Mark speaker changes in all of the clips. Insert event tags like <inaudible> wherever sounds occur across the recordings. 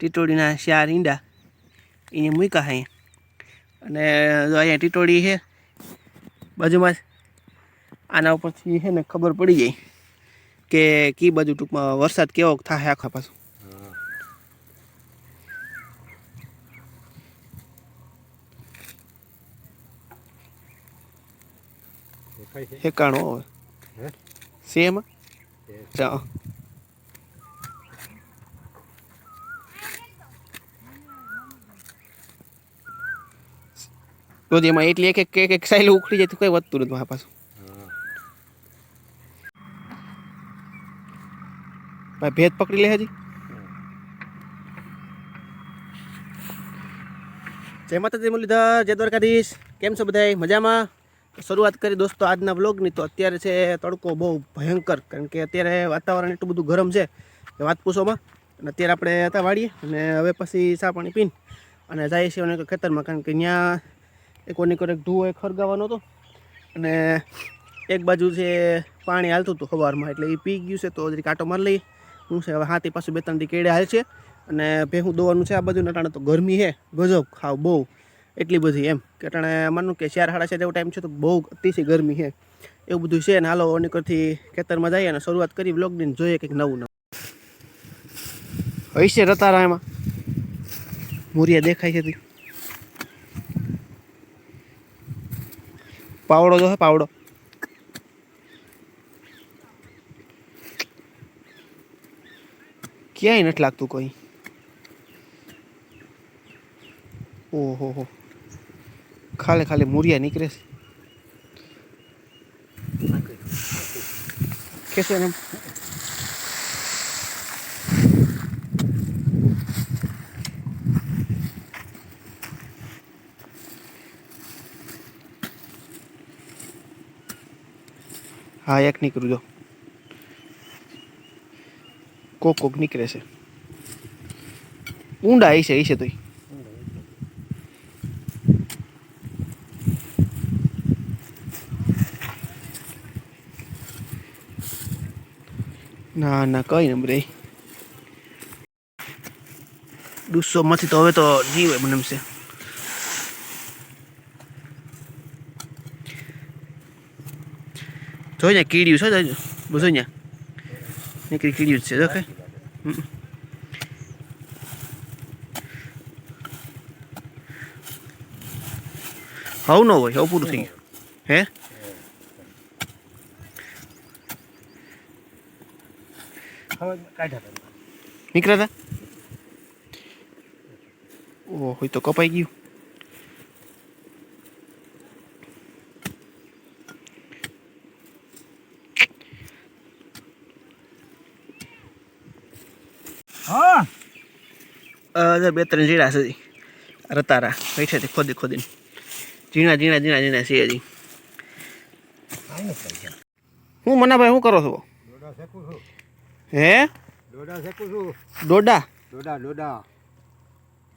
Speaker 1: ટીટોડીના ચાર ઈંડા. એને મૂક્યા છે અને જો અહીંયા ટીટોળી છે બાજુમાં આના ઉપરથી છે ને ખબર પડી જાય કે કી બાજુ ટૂંકમાં વરસાદ કેવો થાય આખા પાછું. હેકાણો હવે.
Speaker 2: સેમ?
Speaker 1: છે એમાં તેમાં એટલે એક એક એક સાઈલ ઉખડી જાય તો કઈ વધતું નથી મારા પાછું. ભાઈ ભેદ પકડી લે હજી. જય માતાજી, મુરલીધર, જય દ્વારકાધીશ. કેમ છો બધા મજામાં? શરૂઆત કરી દોસ્તો આજના વ્લોગની તો અત્યારે છે તડકો બહુ ભયંકર, કારણ કે અત્યારે વાતાવરણ એટલું બધું ગરમ છે કે વાત પૂછોમાં. અને અત્યારે આપણે હતા વાળીએ અને હવે પછી ચા પાણી પીને અને જાય છે ખેતરમાં, કારણ કે ત્યાં એક ઓની એક ધુઓ એક ખરગાવવાનો હતો. અને એક બાજુ છે પાણી હાલતું હતું સવારમાં એટલે એ પી ગયું છે, તો જરી કાંટો મારી લઈ હું છે, હવે હાથી પાછું બે ત્રણ દી કેળે હાલ છે. અને ભેહું દોવાનું છે આ બાજુ, નટાણે તો ગરમી છે, ગજબ, ખાવ બહુ. એટલી બધી એમ. કે અટાણે માનું કે ચાર સાડા ચાર જેવો ટાઈમ છે, તો બહુ અતિશય ગરમી છે. એવું બધું છે, ને હાલો ઓનીકરથી ખેતરમાં જઈએ અને શરૂઆત કરી બ્લોગની જોઈએ કંઈક નવું નવું. હશે રતારા એમાં મુરિયા દેખાય છે પાવડો જો હે, પાવડો. ક્યાંય નથી લાગતું કોઈ. ઓહો હો ખાલે ખાલી મૂરિયા નીકળે છે. કેસે એમ હા, એક નીકળું, જો. કોક કોક નીકળે છે. ઊંડા આવી છે એ છે તોય. ના ના, કઈ નંબર એ. માંથી તો હવે તો જીવ એમ છે જોઈ ને કીડ્યું છે જોઈ બધું ને નીકળી કીડ્યું જ છે જો કે હમ. હવ ન હોય હવ પૂરું થઈ ગયું હે
Speaker 2: હવે કાઢ્યા હતા.
Speaker 1: નીકળ્યા હતા ઓહો એ તો કપાઈ ગયું
Speaker 2: હા
Speaker 1: અરે બે ત્રણ જીરા સુધી રતારા બેઠેથી ખોદી ખોદીને. ઝીણા ઝીણા ઝીણા ઝીણા છે હજી. હું મનાભાઈ શું કરો છો?
Speaker 2: છું.
Speaker 1: હે? ડોડા
Speaker 2: દોડા દોડા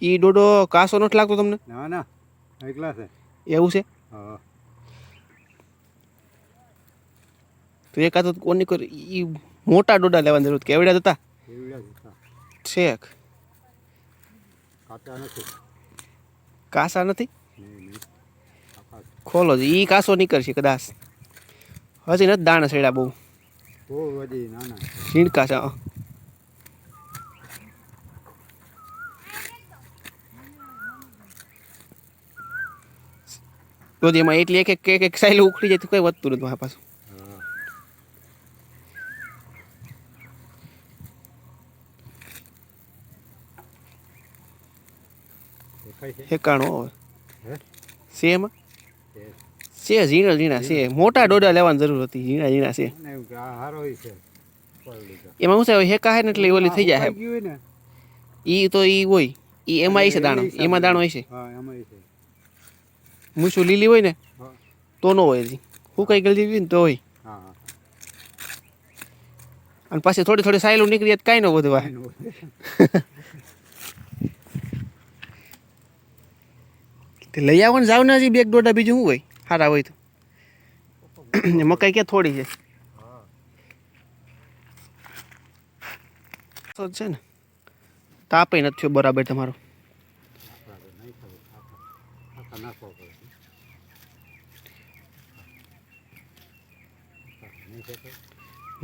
Speaker 1: ઈ ડોડો કાસો નથી લાગતો તમને?
Speaker 2: ના ના. એકલા છે.
Speaker 1: એવું છે?
Speaker 2: હા.
Speaker 1: તો એકાદ કોની કર ઈ મોટા ડોડા લેવાની જરૂર કેવડા હતા છેક.
Speaker 2: કાચા નથી.
Speaker 1: કાસા નથી? ખોલો જ. ઈ કાસો નીકળશે કદાચ. હજી નથી દાણા સડ્યા બહુ. છીણકા છે તો એમાં એટલી એક એક એક એક સાઈલ ઉખડી જાય તો કઈ વધતું નથી મારા પાછું
Speaker 2: હા? હોય છે.
Speaker 1: એમાં
Speaker 2: છે.
Speaker 1: ઝીણા ઝીણા છે. મોટા ડોડા લેવાની જરૂર હતી. ઝીણા ઝીણા છે. એમાં શું છે? હેકા હે ને એટલે ઓલી થઈ જાય ઈ તો ઈ હોય. ઈ એમાં છે દાણો. એમાં દાણો હશે
Speaker 2: છે.
Speaker 1: મૂછું લીલી હોય ને તો નો હોય હજી. હું કઈ ગલતી હોય ને તો હોય. અને પાછી થોડી થોડી સાયલું નીકળી જાય કાંઈ ન વધવા
Speaker 2: એનું હોય.
Speaker 1: તે લઈ આવો ને જાવ ને હજી બેગ દોઢા બીજું શું હોય? સારા હોય તો. મકાઈ ક્યાં થોડી છે? છે ને. તાપે નથી થયો બરાબર તમારો.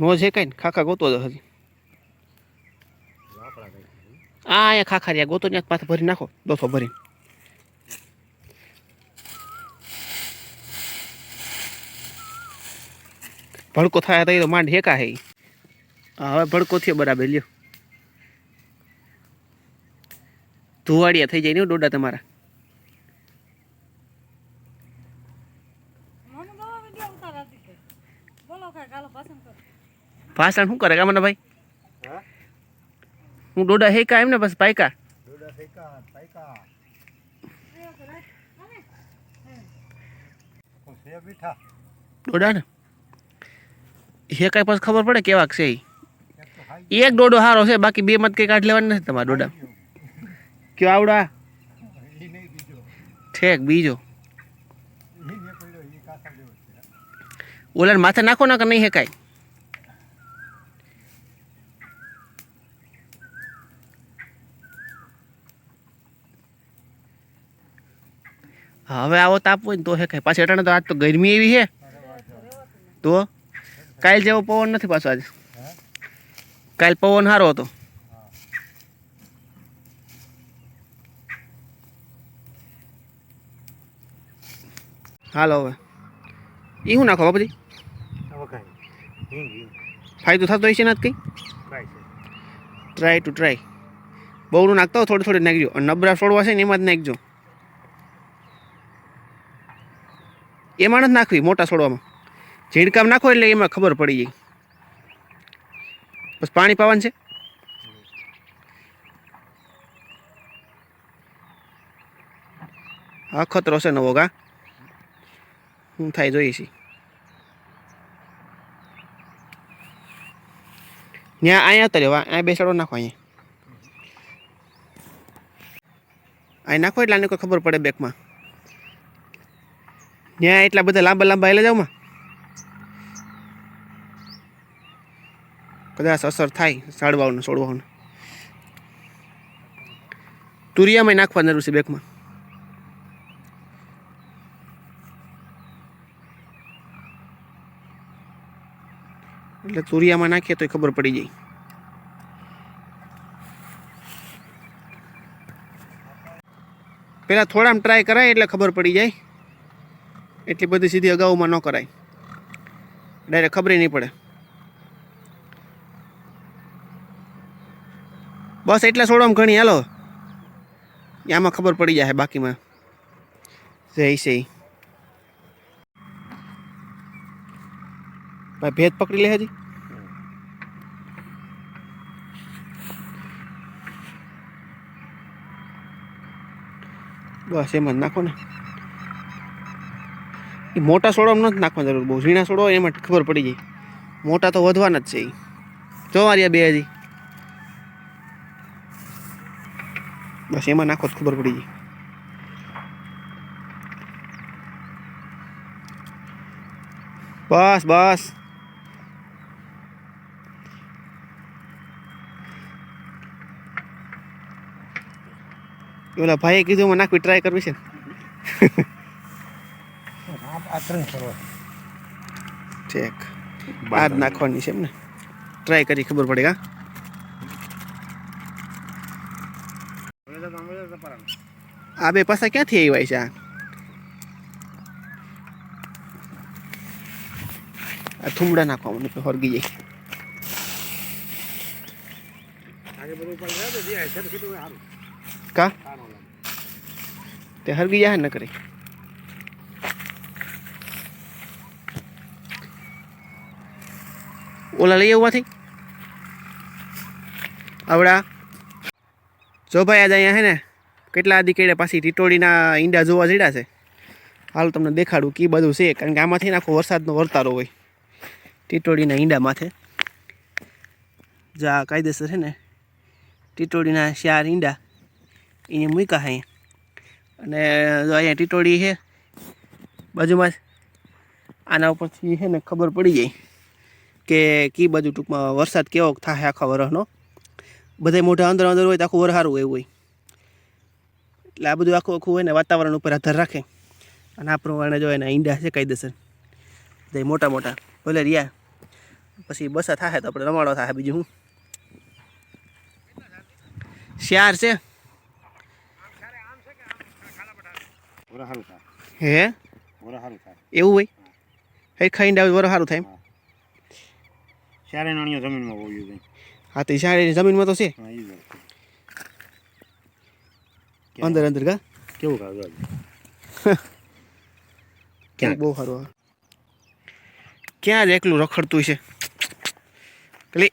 Speaker 1: નો છે કાંઈ ખાખા ગોતો તો હજી. આ અહીંયા ખાખા રહ્યા. ગોતો ત્યાં પાછા ભરી નાખો. દોસો ભરીને. ભડકો થાય તો એ તો માંડ હેકા હે. ઈ. હા હવે ભડકો થયો બરાબર લ્યો. ધુવાડિયા થઈ જાય ને હો ડોડા તમારા.
Speaker 3: મને દવા વિડિયો ઉતારાતી છે બોલો કાંઈ કાલો પસંદ કરો.
Speaker 1: ભાષણ શું કરે કામના ભાઈ?
Speaker 2: હા?
Speaker 1: હું ડોડા હેકા એમ ને બસ પાયકા.
Speaker 2: દોડા ફેંકા પાયકા કોઈ
Speaker 1: પછી ખબર પડે કેવાક છે.
Speaker 2: એક
Speaker 1: ડોડો સારો છે બાકી બે મત કઈ કાઢ લેવાનું નથી તમારા ડોડા. કયો આવડા? ઠેક બીજો. ઓલાને માથે નાખો ના કે નહીં હેકાય હા, હવે આવો તાપ હોય ને તો હેકાય પાછી અટાણે તો આજ તો ગરમી એવી છે. તો? કાલ જેવો પવન નથી પાછો આજે. કાલ પવન સારો હતો. હાલો હવે. એ શું નાખો
Speaker 2: હિંગ
Speaker 1: ફાયદો થતો હશે ને કંઈ?
Speaker 2: ટ્રાય
Speaker 1: ટુ ટ્રાય બહુનું નાખતા થોડી થોડી નાખજો. નબરા છોડવા છે ને એમાં જ નાખજો. એમાં જ નાખવી મોટા છોડવામાં. ઝીણકામ નાખો એટલે એમાં ખબર પડી જાય. બસ પાણી પાવાનું છે? હા ખતરો છે નવો ગા. હું થાય જોઈએ છીએ ત્યાં અહીંયા તો રહેવા. અહીંયા બેસાડો નાખો અહીંયા. અહીં નાખો એટલે આને કોઈ ખબર પડે બેકમાં. ત્યાં એટલા બધા લાંબા લાંબા એટલે જાવ કદાચ અસર થાય સાડવાનું છોડવાનું તુરિયામાં નાખવા જરૂર છે બેગમાં એટલે તુરિયામાં નાખીએ તો ખબર પડી જાય. પહેલાં થોડામાં ટ્રાય કરાય એટલે ખબર પડી જાય. એટલી બધી સીધી અગાઉમાં ન કરાય. ડાયરેક્ટ ખબર નહીં પડે. બસ એટલા છોડવામાં ઘણી, હાલો. આમાં ખબર પડી જાય બાકીમાં. જય સહી ભાઈ ભેદ પકડી લે હજી. બસ એમાં જ નાખો ને એ મોટા સોડામાં નથી નાખવાની જરૂર. બહુ ઝીણા સોડો એમાં ખબર પડી જાય. મોટા તો વધવાના જ છે એ જો મારી બે હજી. બસ એમાં નાખો તો ખબર પડી ગઈ. બસ બસ. ઓલા ભાઈએ કીધું એમાં નાખવી ટ્રાય કરવી છે ઠીક <laughs> બાદ નાખવાની છે એમ ને ટ્રાય કરી ખબર પડે કા આ બે પાસા ક્યાંથી આવ્યા છે આ? થુમડા નાખવા મને તો હરગી જાય. કા? તે હરગી જાય ન કરી ઓલા લઈ આવવાથી આવડા. જો ભાઈ આજે અહીંયા હે ને કેટલા આદિ પાછી ટીટોળીના ઈંડા જોવા જડ્યા છે? હાલ તમને દેખાડું કી બધું છે, કારણ કે આમાંથી આખો વરસાદનો વર્તારો હોય. ટીટોળીના ઈંડા જા, કાયદેસર છે ને. ટીટોળીના ચાર ઈંડા એને મૂક્યા અહીંયા. અને જો અહીંયા ટીટોળી છે, બાજુમાં આના ઉપરથી છે ને ખબર પડી જાય કે કી બાજુ ટૂંકમાં વરસાદ કેવો થાય આખા વરસનો બધા મોઢા અંદર અંદર હોય તો આખું વર સારું એવું હોય. એટલે આ બધું આખું આખું હોય ને વાતાવરણ ઉપર આધાર રાખે. અને આ પ્રમાણે જો એના ઈંડા છે કાયદેસર જે મોટા મોટા. ભલે રહ્યા. પછી બસા થાય તો આપણે રમાડો થાય બીજું હું. શિયાર છે. હે? એવું હોય? હે ખાઈને ઈંડા વરો સારું થાય
Speaker 2: નાણીઓ જમીનમાં
Speaker 1: હા તો શાળી જમીનમાં તો છે. અંદર અંદર કા
Speaker 2: કેવું ખાવ
Speaker 1: ક્યાં બહુ સારું. ક્યાં જ એકલું રખડતું છે એટલે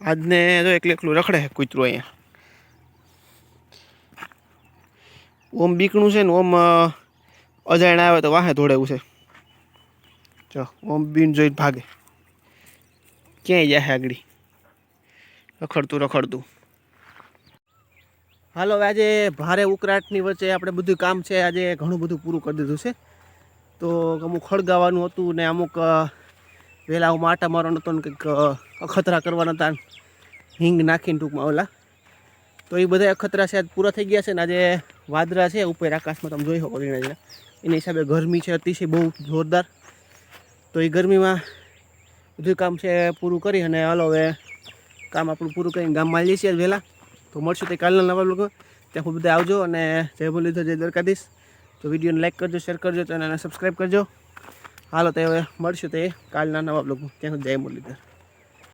Speaker 1: આજને જો એકલું એકલું રખડે કૂતરું અહીંયા ઓમ બીકણું છે ને ઓમ અજાણ આવે તો વાહે દોડે છે જો ઓમ બીન જોઈને ભાગે ક્યાંય જાય આગળ રખડતું રખડતું હાલો આજે ભારે ઉકળાટની વચ્ચે આપણે બધું કામ છે, આજે ઘણું બધું પૂરું કરી દીધું છે. તો અમુક ખળગાવાનું હતું ને અમુક વહેલા હું માટા મારવાનો હતો ને કંઈક અખતરા કરવાના હતા હિંગ નાખીને ટૂંકમાં ઓલા. તો એ બધા અખતરા છે પૂરા થઈ ગયા છે ને આજે વાદરા છે, ઉપર આકાશમાં તમે જોઈ શકો એની હિસાબે ગરમી છે, અતિશય બહુ જોરદાર. તો એ ગરમીમાં બધું કામ છે, પૂરું કરી અને હાલો હવે કામ આપણું પૂરું કરીને ગામમાં જઈએ છીએ વહેલા તો મળશું તે કાલના નવા લોકો ત્યાં ખૂબ બધા આવજો અને જય મુરલીધર જય દ્વારકાધીશ. તો વિડીયોને લાઈક કરજો શેર કરજો અને સબસ્ક્રાઈબ કરજો. હાલો તો હવે મળશું તે કાલના નવા બ્લોગમાં ત્યાં જય મુરલીધર.